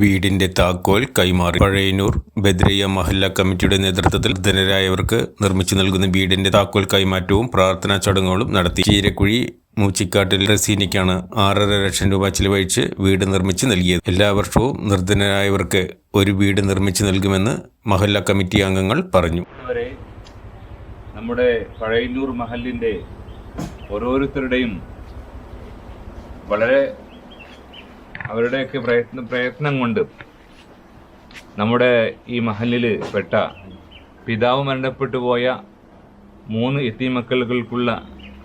വീടിന്റെ താക്കോൽ കൈമാറി. പഴയനൂർ ബദ്രിയ മഹല്ല കമ്മിറ്റിയുടെ നേതൃത്വത്തിൽ ധനരായവർക്ക് നിർമ്മിച്ചു നൽകുന്ന വീടിന്റെ താക്കോൽ കൈമാറ്റവും പ്രാർത്ഥനാ ചടങ്ങുകളും നടത്തി. ചീരക്കുഴി മൂച്ചിക്കാട്ടിൽ റസീനയ്ക്കാണ് ആറര ലക്ഷം രൂപ ചിലവഴിച്ച് വീട് നിർമ്മിച്ച് നൽകിയത്. എല്ലാ വർഷവും നിർധനരായവർക്ക് ഒരു വീട് നിർമ്മിച്ചു നൽകുമെന്ന് മഹല്ല കമ്മിറ്റി അംഗങ്ങൾ പറഞ്ഞു. നമ്മുടെ പഴയന്നൂർ മഹലിന്റെ ഓരോരുത്തരുടെയും വളരെ അവരുടെയൊക്കെ പ്രയത്ന പ്രയത്നം കൊണ്ട് നമ്മുടെ ഈ മഹലിൽ പെട്ട പിതാവ് മരണപ്പെട്ടു പോയ മൂന്ന് എത്തിമക്കൾക്കുള്ള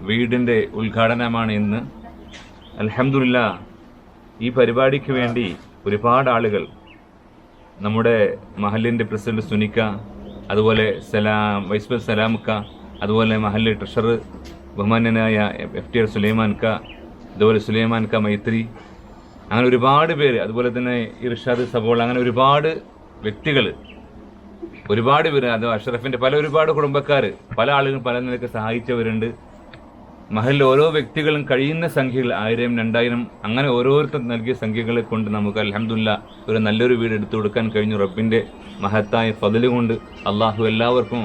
വീടിന്റെ ഉദ്ഘാടനമാണ് ഇന്ന്. അലഹമില്ല ഈ പരിപാടിക്ക് വേണ്ടി ഒരുപാട് ആളുകൾ നമ്മുടെ മഹലിന്റെ പ്രസിഡന്റ് സുനിക്ക അതുപോലെ സലാം വൈസ് പ്രസിഡന്റ് സലാമുക്ക അതുപോലെ മഹലിലെ ട്രഷറർ ബഹുമാന്യനായ എഫ് ടി ആർ സുലൈമാൻ ക അതുപോലെ സുലൈമാൻ ക മൈത്രി അങ്ങനെ ഒരുപാട് പേര് അതുപോലെ തന്നെ ഇർഷാദ് സബോൾ അങ്ങനെ ഒരുപാട് വ്യക്തികൾ ഒരുപാട് പേര് അത് അഷറഫിന്റെ പല ഒരുപാട് കുടുംബക്കാർ പല ആളുകളും പല നിലയ്ക്ക് സഹായിച്ചവരുണ്ട്. മഹലിൽ ഓരോ വ്യക്തികളും കഴിയുന്ന സംഖ്യകൾ ആയിരം രണ്ടായിരം അങ്ങനെ ഓരോരുത്തർ നൽകിയ സംഖ്യകളെ കൊണ്ട് നമുക്ക് അലഹമില്ല ഒരു നല്ലൊരു വീട് എടുത്തു കൊടുക്കാൻ കഴിഞ്ഞു. റബ്ബിന്റെ മഹത്തായ ഫതിൽ കൊണ്ട് അള്ളാഹു എല്ലാവർക്കും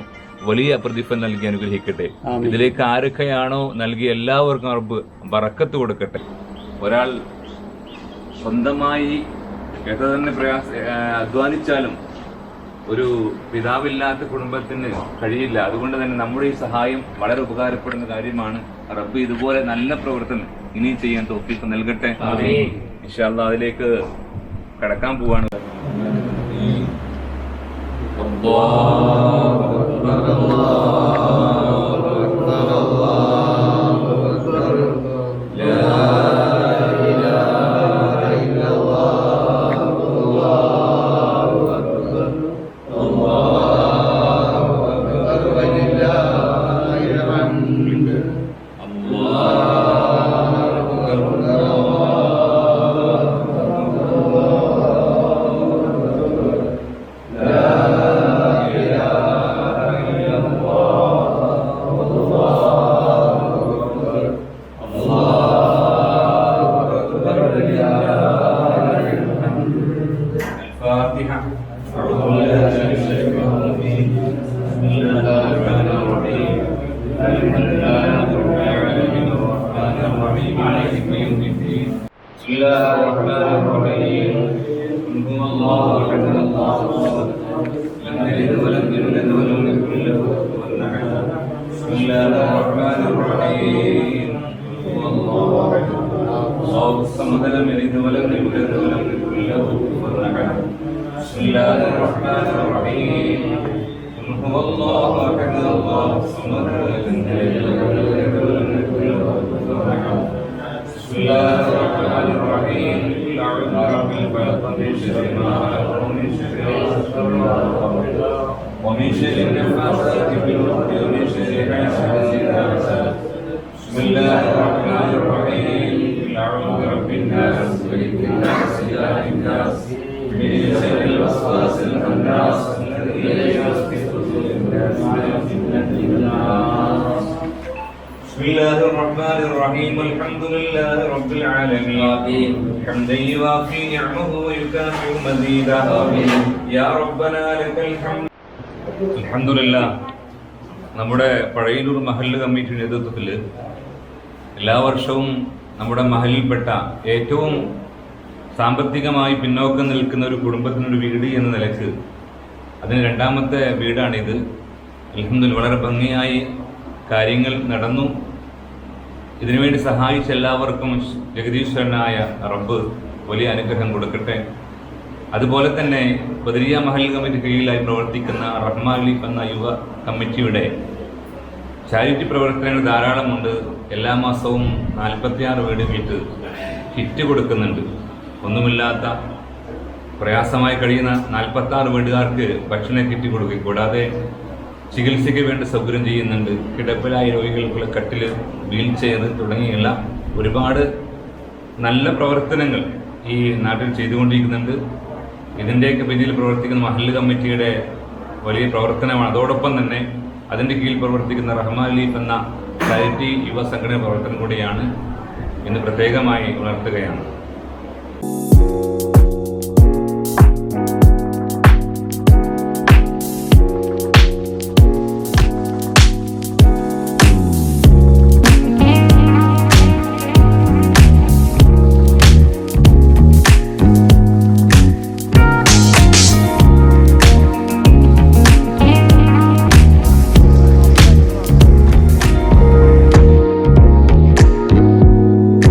വലിയ പ്രതിഫലം നൽകി അനുഗ്രഹിക്കട്ടെ. ഇതിലേക്ക് ആരൊക്കെയാണോ നൽകിയ എല്ലാവർക്കും റബ്ബ് ബറക്കത്ത് കൊടുക്കട്ടെ. ഒരാൾ സ്വന്തമായി എത്ര തന്നെ പ്രയാസ അധ്വാനിച്ചാലും ഒരു പിതാവില്ലാത്ത കുടുംബത്തിന് കഴിയില്ല. അതുകൊണ്ട് തന്നെ നമ്മുടെ ഈ സഹായം വളരെ ഉപകാരപ്പെടുന്ന കാര്യമാണ്. റബ്ബ് ഇതുപോലെ നല്ല പ്രവർത്തനം ഇനിയും ചെയ്യാൻ തോഫീക്ക് നൽകട്ടെ. ഇൻഷാല്ല അതിലേക്ക് കടക്കാൻ പോവാണ്. അള്ളാഹു അക്ബർ അള്ളാഹു الرحمن الرحيم قل هو الله أحد الله الصمد لم يلد ولم يولد ولم يكن له كفوا أحد بسم الله الرحمن الرحيم قل هو الله أحد الله الصمد لم يلد ولم يولد ولم يكن له كفوا أحد بسم الله الرحمن الرحيم قل هو الله احد الله الصمد لم يلد ومن شر إذا النفاثات في العقد ومن شر حاسد حسد بسم الله الرحمن الرحيم قل اعوذ برب الناس ملك الناس اله الناس من شر الوسواس الخناس الذي يوسوس بسم الله الرحمن الرحيم الحمد لله رب العالمين حمدا يوافي نعمه ويكافئ مزيدا يا ربنا لك الحمد الحمد لله നമ്മുടെ പഴയന്നൂർ മഹല്ല് കമ്മിറ്റിയുടെ നേതൃത്വത്തിൽ എല്ലാ വർഷവും നമ്മുടെ മഹലിൽപ്പെട്ട ഏറ്റവും സാമ്പത്തികമായി പിന്നോക്കം നിൽക്കുന്ന ഒരു കുടുംബത്തിനൊരു വീട് എന്ന നിലക്ക് അതിന് രണ്ടാമത്തെ വീടാണിത് അൽഹംദുലില്ലാ വളരെ ഭംഗിയായി കാര്യങ്ങൾ നടന്നു. ഇതിനുവേണ്ടി സഹായിച്ച എല്ലാവർക്കും ജഗദീശ്വരനായ റബ്ബ് വലിയ അനുഗ്രഹം കൊടുക്കട്ടെ. അതുപോലെ തന്നെ ബദരിയ മഹൽ കമ്മിറ്റി കീഴിലായി പ്രവർത്തിക്കുന്ന റഹ്മാൻ ലീഫ് എന്ന യുവ കമ്മിറ്റിയുടെ ചാരിറ്റി പ്രവർത്തനങ്ങൾ ധാരാളമുണ്ട്. എല്ലാ മാസവും നാൽപ്പത്തിയാറ് വീടുകൾക്ക് കിറ്റ് കൊടുക്കുന്നുണ്ട്. ഒന്നുമില്ലാത്ത പ്രയാസമായി കഴിയുന്ന നാൽപ്പത്തി ആറ് വീടുകാർക്ക് ഭക്ഷണ കിറ്റ് കൊടുക്കും കൂടാതെ ചികിത്സയ്ക്ക് വേണ്ടി സൗകര്യം ചെയ്യുന്നുണ്ട്. കിടപ്പിലായ രോഗികൾക്കുള്ള കട്ടിൽ വീൽ ചെയർ തുടങ്ങിയുള്ള ഒരുപാട് നല്ല പ്രവർത്തനങ്ങൾ ഈ നാട്ടിൽ ചെയ്തുകൊണ്ടിരിക്കുന്നുണ്ട്. ഇതിന്റെയൊക്കെ പിന്നിൽ പ്രവർത്തിക്കുന്ന മഹല്ല് കമ്മിറ്റിയുടെ വലിയ പ്രവർത്തനമാണ്. അതോടൊപ്പം തന്നെ അതിന്റെ കീഴിൽ പ്രവർത്തിക്കുന്ന റഹ്മാൻ ലീഫ് എന്ന ചാരിറ്റി യുവ സംഘടന പ്രവർത്തനം കൂടിയാണ് ഇന്ന് പ്രത്യേകമായി ഉണർത്തുകയാണ്